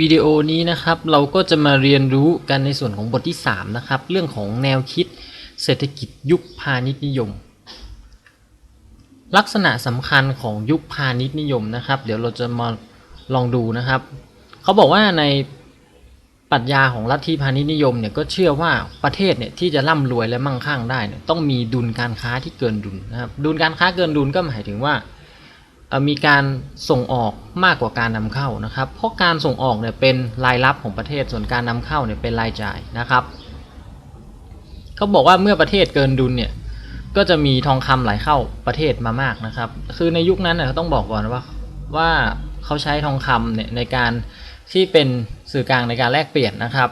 วิดีโอนี้นะครับเราก็จะมาเรียนรู้กันในส่วนของบทที่ 3 นะครับ เรื่องของแนวคิดเศรษฐกิจยุคพาณิชย์นิยม ลักษณะสำคัญของยุคพาณิชย์นิยมนะครับ เดี๋ยวเราจะมาลองดูนะครับ เขาบอกว่าในปรัชญาของลัทธิพาณิชย์นิยมเนี่ยก็เชื่อว่าประเทศเนี่ยที่จะร่ำรวยและมั่งคั่งได้เนี่ยต้องมีดุลการค้าที่เกินดุลนะครับดุลการค้าเกินดุลก็หมายถึงว่า มีการส่งออกมากกว่าการนำเข้านะครับ เพราะการส่งออกเนี่ยเป็นรายรับของประเทศส่วนการนำเข้าเนี่ยเป็นรายจ่ายนะครับเขาบอกว่าเมื่อประเทศเกินดุลเนี่ยก็จะมีทองคำไหลเข้าประเทศมามากนะครับ คือในยุคนั้นเนี่ยเขาต้องบอกก่อนว่าว่าเขาใช้ทองคำเนี่ยในการที่เป็นสื่อกลางในการแลกเปลี่ยนนะครับ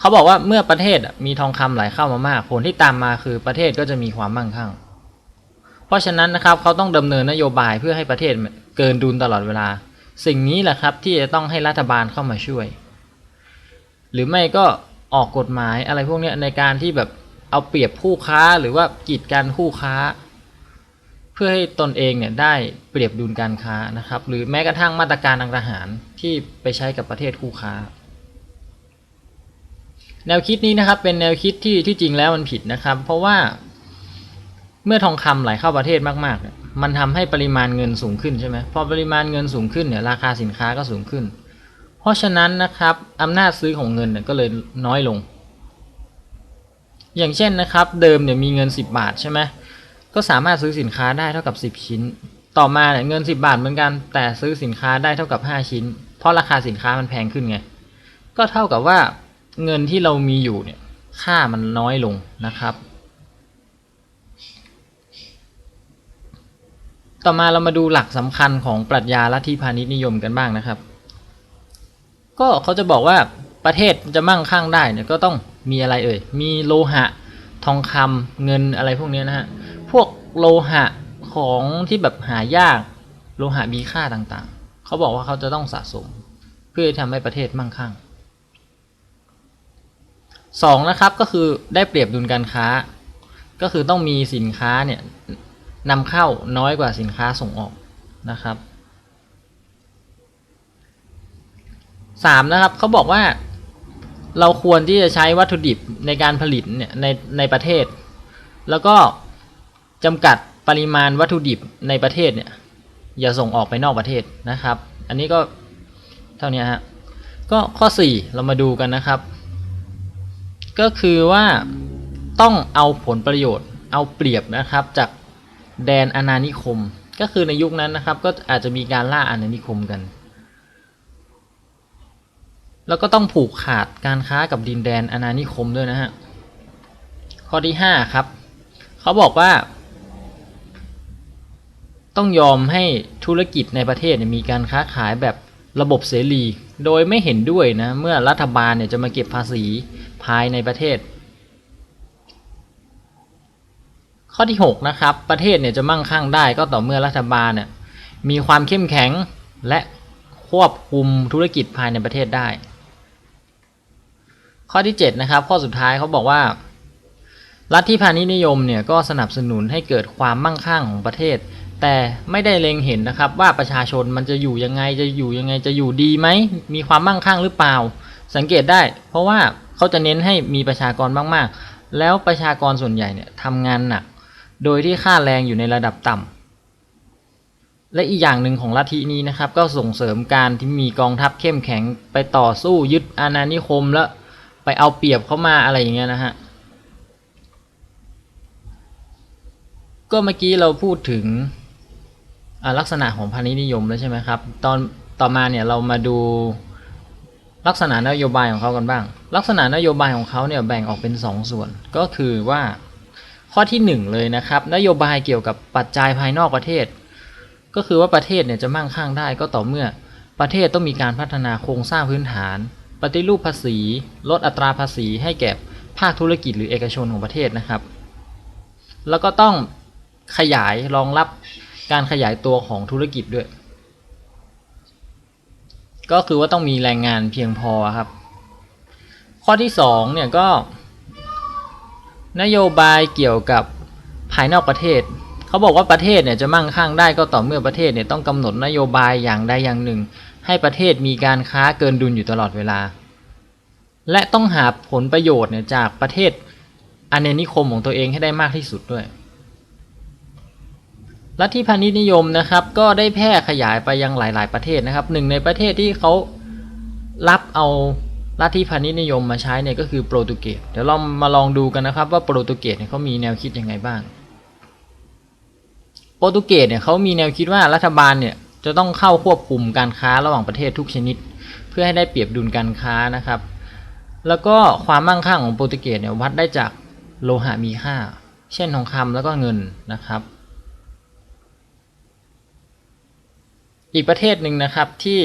เขาบอกว่าเมื่อประเทศมีทองคำไหลเข้ามามาก ผลที่ตามมาคือประเทศก็จะมีความมั่งคั่ง เพราะฉะนั้นนะครับเขาต้องดำเนินนโยบายเพื่อให้ประเทศเกินดุลตลอดเวลา สิ่งนี้แหละครับที่จะต้องให้รัฐบาลเข้ามาช่วย หรือไม่ก็ออกกฎหมายอะไรพวกนี้ในการที่แบบเอาเปรียบคู่ค้าหรือว่ากีดกันคู่ค้า เพื่อให้ตนเองเนี่ยได้เปรียบดุลการค้านะครับ หรือแม้กระทั่งมาตรการทางทหารที่ไปใช้กับประเทศคู่ค้า แนวคิดนี้นะครับเป็นแนวคิดที่ที่จริงแล้วมันผิดนะครับ เพราะว่า เมื่อทองคำไหลเข้าประเทศมากๆ มันทำให้ปริมาณเงินสูงขึ้นใช่ไหมพอปริมาณเงินสูงขึ้นเนี่ยราคาสินค้าก็สูงขึ้น เพราะฉะนั้นนะครับอำนาจซื้อของเงินเนี่ยก็เลยน้อยลง อย่างเช่นนะครับ เดิมเนี่ยมีเงิน 10 บาทใช่ไหมก็สามารถซื้อสินค้าได้เท่ากับ 10 ชิ้น ต่อมาเนี่ยเงิน 10 บาทเหมือนกัน แต่ซื้อสินค้าได้เท่ากับ 5 ชิ้น เพราะราคาสินค้ามันแพงขึ้นไงก็เท่ากับว่าเงินที่เรามีอยู่เนี่ยค่ามันน้อยลงนะครับ ต่อมาเรามาดูหลักสำคัญของปรัชญาลัทธิพาณิชย์นิยมกันบ้างนะครับ ก็เขาจะบอกว่าประเทศจะมั่งคั่งได้เนี่ยก็ต้องมีอะไรเอ่ย มีโลหะ ทองคำเงินอะไรพวกนี้นะฮะ พวกโลหะของที่แบบหายาก โลหะมีค่าต่างๆ เขาบอกว่าเขาจะต้องสะสม เพื่อทำให้ประเทศมั่งคั่งสองนะครับก็คือได้เปรียบดุลการค้า ก็คือต้องมีสินค้าเนี่ย นำเข้าน้อยกว่าสินค้าส่งออกนะครับสามนะครับเขาบอกว่าเราควรที่จะใช้วัตถุดิบในการผลิตเนี่ยในในประเทศ แล้วก็จำกัดปริมาณวัตถุดิบในประเทศเนี่ยอย่าส่งออกไปนอกประเทศนะครับ อันนี้ก็เท่านี้ฮะก็ข้อ 4 เรามาดูกันนะครับ ก็คือว่าต้องเอาผลประโยชน์เอาเปรียบนะครับจาก แดนอาณานิคม ก็คือในยุคนั้นนะครับ ก็อาจจะมีการล่าอาณานิคมกัน แล้วก็ต้องผูกขาดการค้ากับดินแดนอาณานิคมด้วยนะฮะข้อที่5ครับเขาบอกว่า ต้องยอมให้ธุรกิจในประเทศมีการค้าขายแบบระบบเสรี โดยไม่เห็นด้วยนะเมื่อรัฐบาลเนี่ยจะมาเก็บภาษีภายในประเทศ ข้อที่ 6 นะครับ ประเทศเนี่ยจะมั่งคั่งได้ก็ต่อเมื่อรัฐบาลเนี่ยมีความเข้มแข็งและควบคุมธุรกิจภายในประเทศได้ ข้อที่ 7 นะครับ ข้อสุดท้ายเขาบอกว่า รัฐที่พาณิชย์นิยมเนี่ยก็สนับสนุนให้เกิดความมั่งคั่งของประเทศ แต่ไม่ได้เล็งเห็นนะครับว่าประชาชนมันจะอยู่ยังไงจะอยู่ยังไงจะอยู่ดีไหมมีความมั่งคั่งหรือเปล่า สังเกตได้ เพราะว่าเขาจะเน้นให้มีประชากรมากๆ แล้วประชากรส่วนใหญ่เนี่ยทำงานหนัก โดยที่ค่าแรงอยู่ในระดับต่ำ และอีกอย่างหนึ่งของลัทธินี้นะครับ ก็ส่งเสริมการที่มีกองทัพเข้มแข็งไปต่อสู้ยึดอาณานิคมแล้วไปเอาเปรียบเข้ามาอะไรอย่างเงี้ยนะฮะ ก็เมื่อกี้เราพูดถึงลักษณะของพาณิชย์นิยมแล้วใช่ไหมครับ ตอนต่อมาเนี่ยเรามาดูลักษณะนโยบายของเขากันบ้าง ลักษณะนโยบายของเขาเนี่ยแบ่งออกเป็น 2ส่วนก็คือว่า ข้อที่ 1 เลยนะครับ นโยบายเกี่ยวกับปัจจัยภายนอกประเทศ ก็คือว่าประเทศเนี่ยจะมั่งคั่งได้ก็ต่อเมื่อ ประเทศต้องมีการพัฒนาโครงสร้างพื้นฐาน ปฏิรูปภาษี ลดอัตราภาษีให้แก่ภาคธุรกิจหรือเอกชนของประเทศนะครับ แล้วก็ต้องขยายรองรับการขยายตัวของธุรกิจด้วย ก็คือว่าต้องมีแรงงานเพียงพอครับ ข้อที่สองเนี่ยก็ นโยบายเกี่ยวกับภายนอกประเทศ เขาบอกว่าประเทศเนี่ยจะมั่งคั่งได้ก็ต่อเมื่อประเทศเนี่ยต้องกำหนดนโยบายอย่างใดอย่างหนึ่ง ให้ประเทศมีการค้าเกินดุลอยู่ตลอดเวลา และต้องหาผลประโยชน์เนี่ยจากประเทศอาณานิคมของตัวเองให้ได้มากที่สุดด้วยลัทธิพาณิชย์นิยมนะครับ ก็ได้แพร่ขยายไปยังหลาย ๆ ประเทศนะครับหนึ่งในประเทศที่เขารับเอา ลัทธิพาณิชย์นิยมมาใช้เนี่ยก็คือโปรตุเกสเดี๋ยวเรามาลองดูกันนะครับว่าโปรตุเกสเนี่ยเขามีแนวคิดยังไงบ้าง โปรตุเกสเนี่ยเขามีแนวคิดว่ารัฐบาลเนี่ยจะต้องเข้าควบคุมการค้าระหว่างประเทศทุกชนิด เพื่อให้ได้เปรียบดุลการค้านะครับ แล้วก็ความมั่งคั่งของโปรตุเกสเนี่ยวัดได้จากโลหะมีค่า เช่นทองคำแล้วก็เงินนะครับ อีกประเทศหนึ่งนะครับที่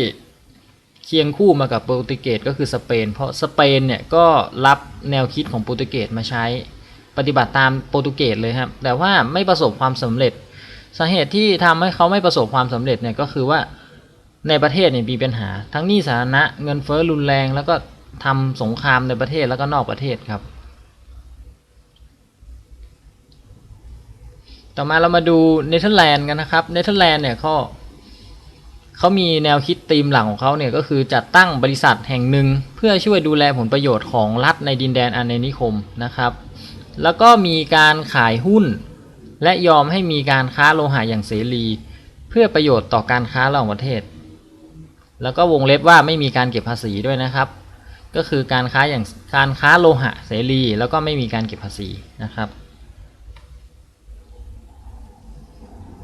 เคียงคู่มากับโปรตุเกสก็คือสเปน เพราะสเปนเนี่ยก็รับแนวคิดของโปรตุเกสมาใช้ ปฏิบัติตามโปรตุเกสเลยครับ แต่ว่าไม่ประสบความสำเร็จ สาเหตุที่ทำให้เขาไม่ประสบความสำเร็จเนี่ยก็คือว่าในประเทศเนี่ยมีปัญหา ทั้งหนี้สาธารณะเงินเฟ้อรุนแรงแล้วก็ทำสงครามในประเทศแล้วก็นอกประเทศครับ ต่อมาเรามาดูเนเธอร์แลนด์กันนะครับ เนเธอร์แลนด์เนี่ยเขา เขามีแนวคิดธีมหลังของเขาเนี่ยก็คือจัดตั้งบริษัทแห่งหนึ่ง เพื่อช่วยดูแลผลประโยชน์ของรัฐในดินแดนอาณานิคมนะครับ แล้วก็มีการขายหุ้น และยอมให้มีการค้าโลหะอย่างเสรี เพื่อประโยชน์ต่อการค้าระหว่างประเทศ แล้วก็วงเล็บว่าไม่มีการเก็บภาษีด้วยนะครับ ก็คือการค้าอย่างการค้าโลหะเสรี แล้วก็ไม่มีการเก็บภาษีนะครับ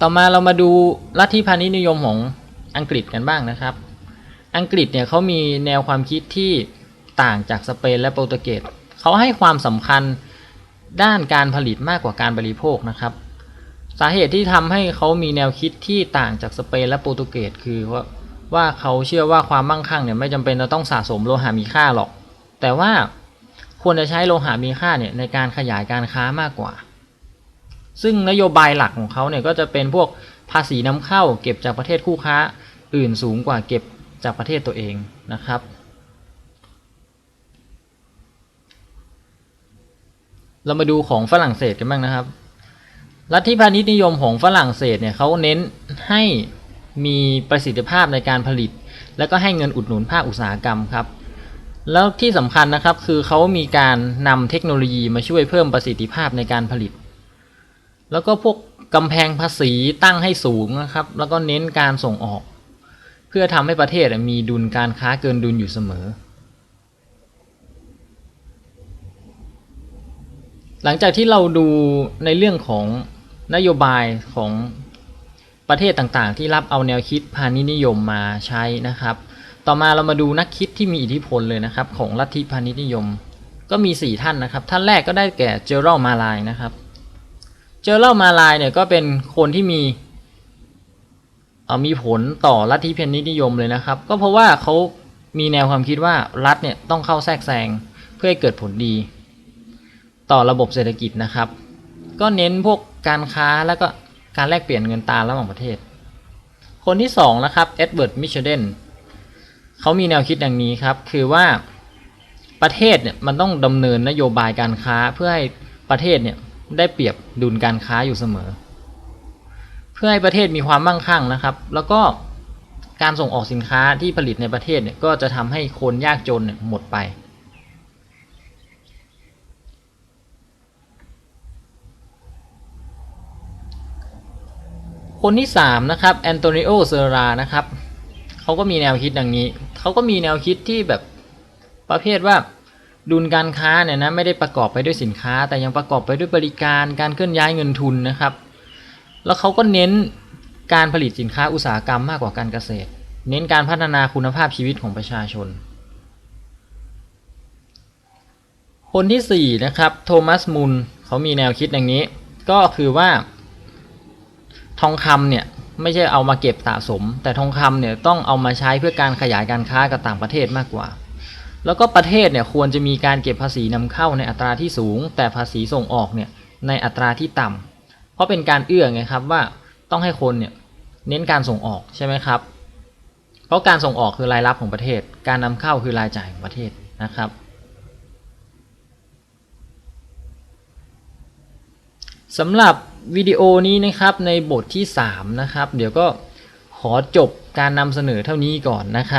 ต่อมาเรามาดูลัทธิพาณิชย์นิยมของ อังกฤษกันบ้างนะครับ อังกฤษเนี่ยเขามีแนวความคิดที่ต่างจากสเปนและโปรตุเกสเขาให้ความสำคัญด้านการผลิตมากกว่าการบริโภคนะครับ สาเหตุที่ทำให้เขามีแนวคิดที่ต่างจากสเปนและโปรตุเกสคือว่าว่าเขาเชื่อว่าความมั่งคั่งเนี่ยไม่จำเป็นจะต้องสะสมโลหะมีค่าหรอก แต่ว่าควรจะใช้โลหะมีค่าเนี่ยในการขยายการค้ามากกว่า ซึ่งนโยบายหลักของเขาเนี่ยก็จะเป็นพวก ภาษีนำเข้าเก็บจากประเทศคู่ค้าอื่นสูงกว่าเก็บจากประเทศตัวเองนะครับเรามาดูของฝรั่งเศสกันบ้างนะครับลัทธิพาณิชย์นิยมของฝรั่งเศสเนี่ยเขาเน้นให้มีประสิทธิภาพในการผลิต แล้วก็ให้เงินอุดหนุนภาคอุตสาหกรรมครับ แล้วที่สำคัญนะครับคือเขามีการนำเทคโนโลยีมาช่วยเพิ่มประสิทธิภาพในการผลิต แล้วก็พวก กำแพงภาษีตั้งให้สูงนะครับ แล้วก็เน้นการส่งออก เพื่อทำให้ประเทศมีดุลการค้าเกินดุลอยู่เสมอ หลังจากที่เราดูในเรื่องของนโยบายของประเทศต่างๆ ที่รับเอาแนวคิดพาณิชย์นิยมมาใช้นะครับ ต่อมาเรามาดูนักคิดที่มีอิทธิพลเลยนะครับ ของลัทธิพาณิชย์นิยม ก็มี 4 ท่านนะครับ ท่านแรกก็ได้แก่เจอรัลมาลายนะครับ เจอรัลมาลายเนี่ยก็เป็นคนที่มีมีผลต่อลัทธิพาณิชย์นิยมเลยนะครับ ก็เพราะว่าเขามีแนวความคิดว่ารัฐเนี่ยต้องเข้าแทรกแซงเพื่อให้เกิดผลดี ต่อระบบเศรษฐกิจนะครับ ก็เน้นพวกการค้าแล้วก็การแลกเปลี่ยนเงินตราระหว่างประเทศ คนที่สองนะครับเอ็ดเวิร์ดมิชเดนเขามีแนวคิดอย่างนี้ครับ คือว่าประเทศเนี่ยมันต้องดำเนินนโยบายการค้าเพื่อให้ประเทศเนี่ย ได้เปรียบดุลการค้าอยู่เสมอ เพื่อให้ประเทศมีความมั่งคั่งนะครับ แล้วก็การส่งออกสินค้าที่ผลิตในประเทศเนี่ยก็จะทำให้คนยากจนเนี่ยหมดไป คนที่สามนะครับแอนโตนิโอเซรานะครับเขาก็มีแนวคิดดังนี้ เขาก็มีแนวคิดที่แบบประเภทว่า ดุลการค้าเนี่ยนะไม่ได้ประกอบไปด้วยสินค้า แต่ยังประกอบไปด้วยบริการการเคลื่อนย้ายเงินทุนนะครับ แล้วเขาก็เน้นการผลิตสินค้าอุตสาหกรรมมากกว่าการเกษตร เน้นการพัฒนาคุณภาพชีวิตของประชาชน คนที่สี่นะครับโทมัสมุนเขามีแนวคิดอย่างนี้ ก็คือว่า ทองคำเนี่ยไม่ใช่เอามาเก็บสะสม แต่ทองคำเนี่ยต้องเอามาใช้เพื่อการขยายการค้ากับต่างประเทศมากกว่า แล้วก็ประเทศเนี่ยควรจะมีการเก็บภาษีนำเข้าในอัตราที่สูง แต่ภาษีส่งออกเนี่ยในอัตราที่ต่ำเพราะเป็นการเอื้อไงครับว่าต้องให้คนเนี่ยเน้นการส่งออกใช่ไหมครับ เพราะการส่งออกคือรายรับของประเทศ การนำเข้าคือรายจ่ายของประเทศนะครับสำหรับวิดีโอนี้นะครับในบทที่3นะครับเดี๋ยวก็ขอจบการนำเสนอเท่านี้ก่อนนะครับ